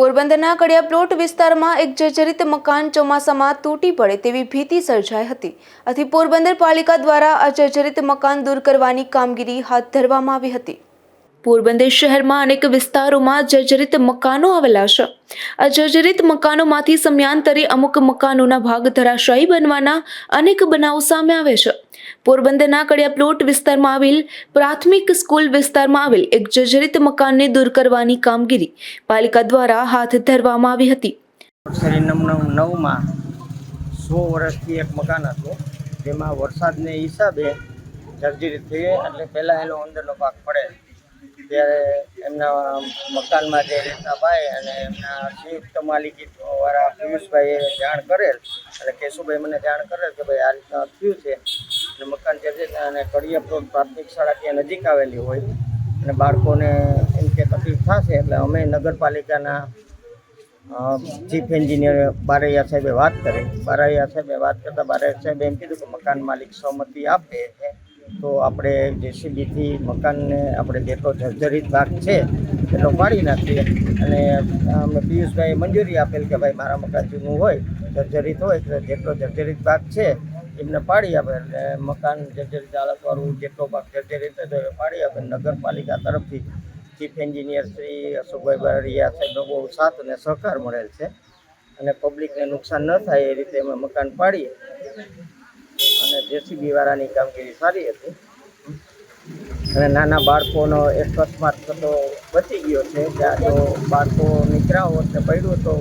પોરબંદરના કડિયા પ્લોટ વિસ્તારમાં એક જર્જરિત મકાન ચોમાસામાં તૂટી પડે તેવી ભીતિ સર્જાઈ હતી. આથી પોરબંદર પાલિકા દ્વારા આ જર્જરિત મકાન દૂર કરવાની કામગીરી હાથ ધરવામાં આવી હતી. પોરબંદર શહેરમાં અનેક વિસ્તારોમાં જર્જરિત મકાનો આવેલા છે. આ જર્જરિત મકાનોમાંથી સમયાંતરે અમુક મકાનોના ભાગ ધરાશાયી બનવાના અનેક બનાવો સામે આવે છે. પોરબંદરના કડિયા પ્લોટ વિસ્તારમાં આવેલ પ્રાથમિક સ્કૂલ વિસ્તારમાં આવેલ એક જર્જરિત મકાનને દૂર કરવાની કામગીરી પાલિકા દ્વારા હાથ ધરવામાં આવી હતી. નવમાં સો વર્ષથી એક મકાન હતું. જેમાં વરસાદને હિસાબે જર્જરિત થઈ એટલે પહેલાં એનો અંદરનો ભાગ પડે. ત્યારે એમના મકાનમાં જે રહેતા ભાઈ અને એમના સંયુક્ત માલિકી વાળા પિયુષભાઈએ જાણ કરેલ અને કેશુભાઈ મને જાણ કરેલ કે ભાઈ આ રીતના થયું છે. અને મકાન જે જર્જરિત અને કડિયા પ્લોટ પ્રાથમિક શાળા ત્યાં નજીક આવેલી હોય. અને બાળકોને એમ કે તકલીફ થશે, એટલે અમે નગરપાલિકાના ચીફ એન્જિનિયર બારૈયા સાહેબે વાત કરી. બારૈયા સાહેબે વાત કરતાં બારૈયા સાહેબે એમ કીધું કે મકાન માલિક સહમતિ આપે છે. તો આપણે જેસીબીથી મકાનને આપણે જેટલો જર્જરિત ભાગ છે, એટલો પાડી નાખીએ. અને અમે પિયુષભાઈએ મંજૂરી આપેલ કે ભાઈ મારા મકાન જૂનું હોય, જર્જરિત હોય, તો જેટલો જર્જરિત ભાગ છે, એમને પાડી આપે. એટલે મકાન જર્જરિત હાલતવાળું જેટલો ભાગ જર્જરિત હોય તો એ પાડી આપે. નગરપાલિકા તરફથી ચીફ એન્જિનિયર શ્રી અશોકભાઈ બારૈયા સાહેબનો બહુ સાથ અને સહકાર મળેલ છે. અને પબ્લિકને નુકસાન ન થાય એ રીતે અમે મકાન પાડીએ. અને જેસીબી વાળાની કામગીરી સારી હતી. અને નાના બાળકોનો અકસ્માત થતો બચી ગયો છે ત્યાં જો બાળકો નીકળ્યા હોત ને પડ્યું તો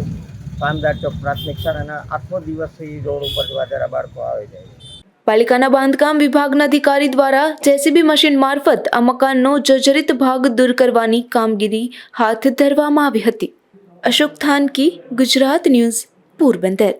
પામદાર ચોક પ્રાથમિક શાળાના આખો દિવસથી રોડ ઉપર જવા બાળકો આવે જાય. પાલિકાના બાંધકામ વિભાગના અધિકારી દ્વારા જેસીબી મશીન મારફત આ મકાનનો જર્જરિત ભાગ દૂર કરવાની કામગીરી હાથ ધરવામાં આવી હતી. અશોક થાનકી, ગુજરાત ન્યૂઝ, પોરબંદર.